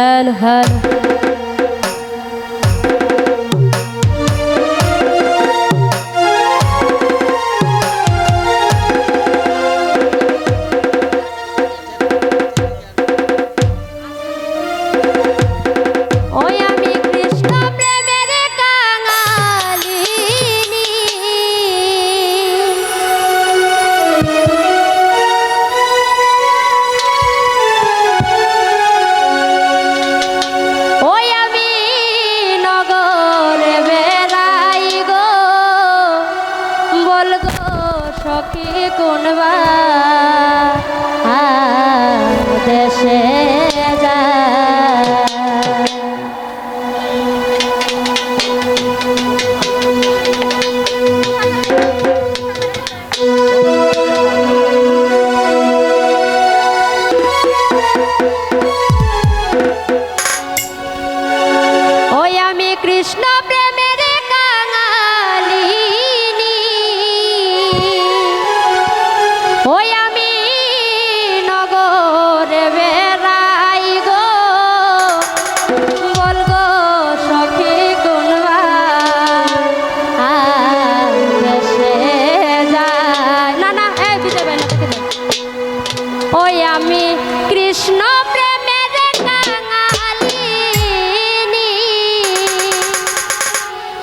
هالو هالو বল গো সখী কোনবা দেশে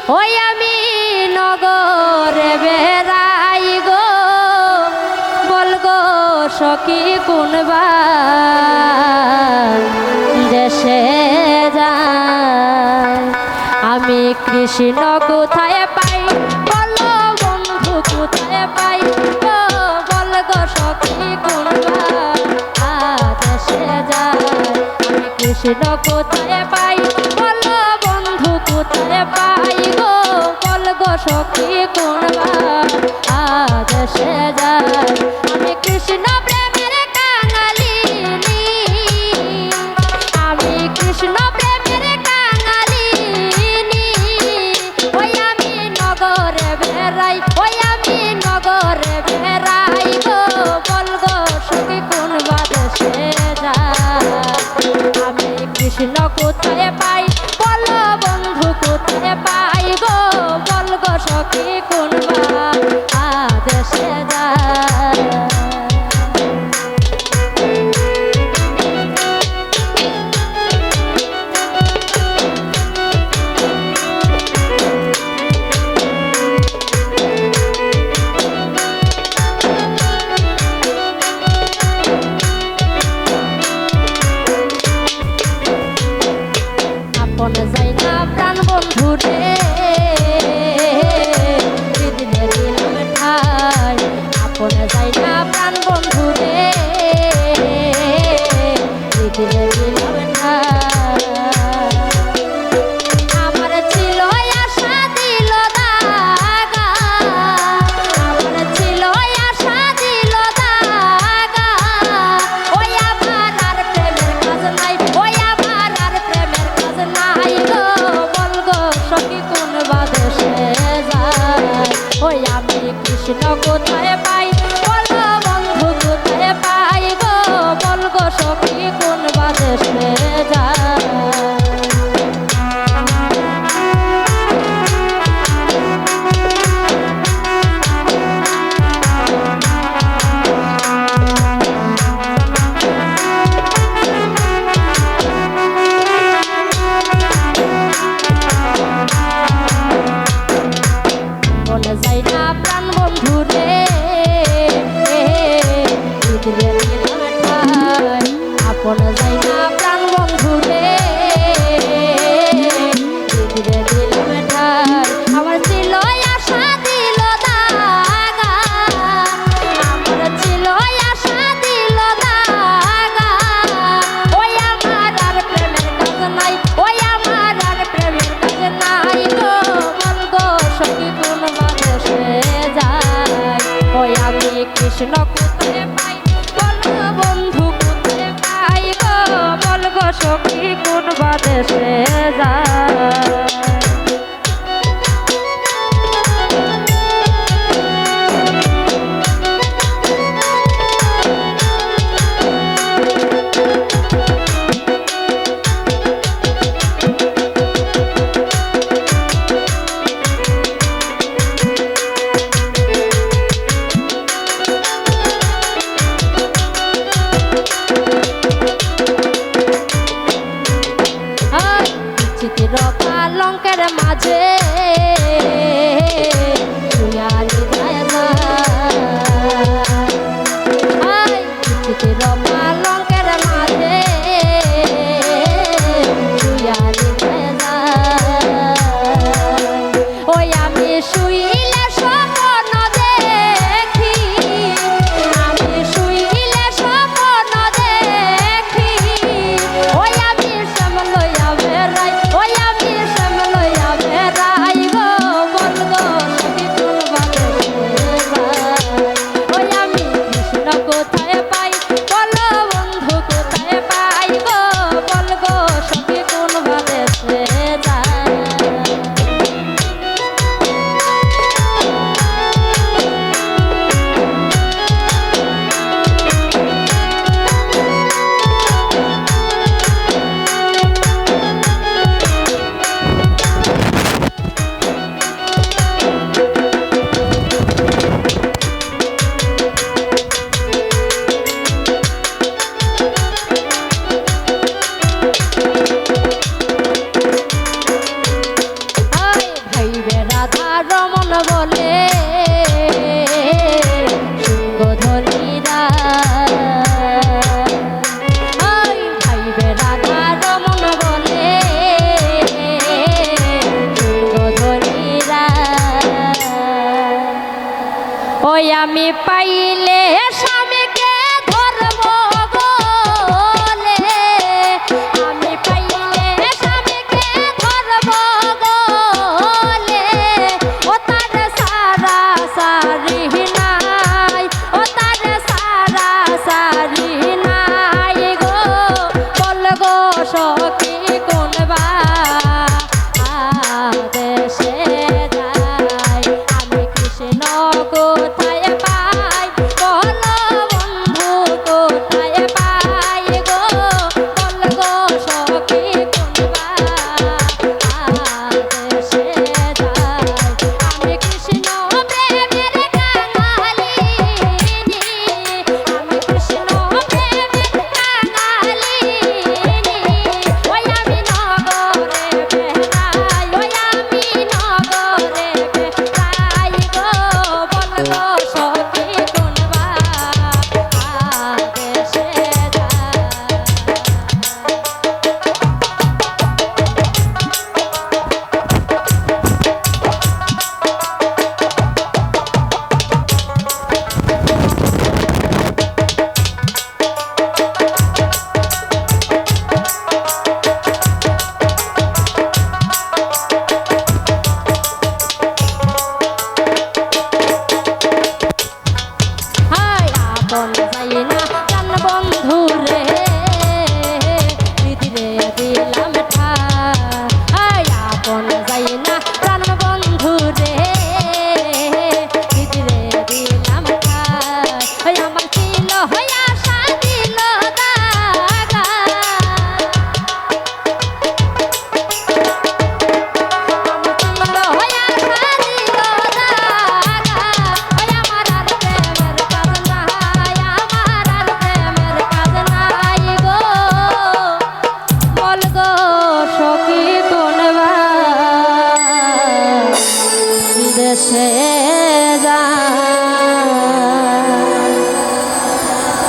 ওই আমি নগরে বেড়াই গো। বলগো সখী কোনবা দেশে যায় আমি কৃষ্ণ কোথায় পাই? বলো বন্ধু কোথায় পাই? বলগো সখী কোনবা দেশে যায় আমি কৃষ্ণ কোথায় পাই? সখী কোনবা আজ যায়। আমি কৃষ্ণ প্রেমের আমি কৃষ্ণ today your knuckles. আমি পাইলে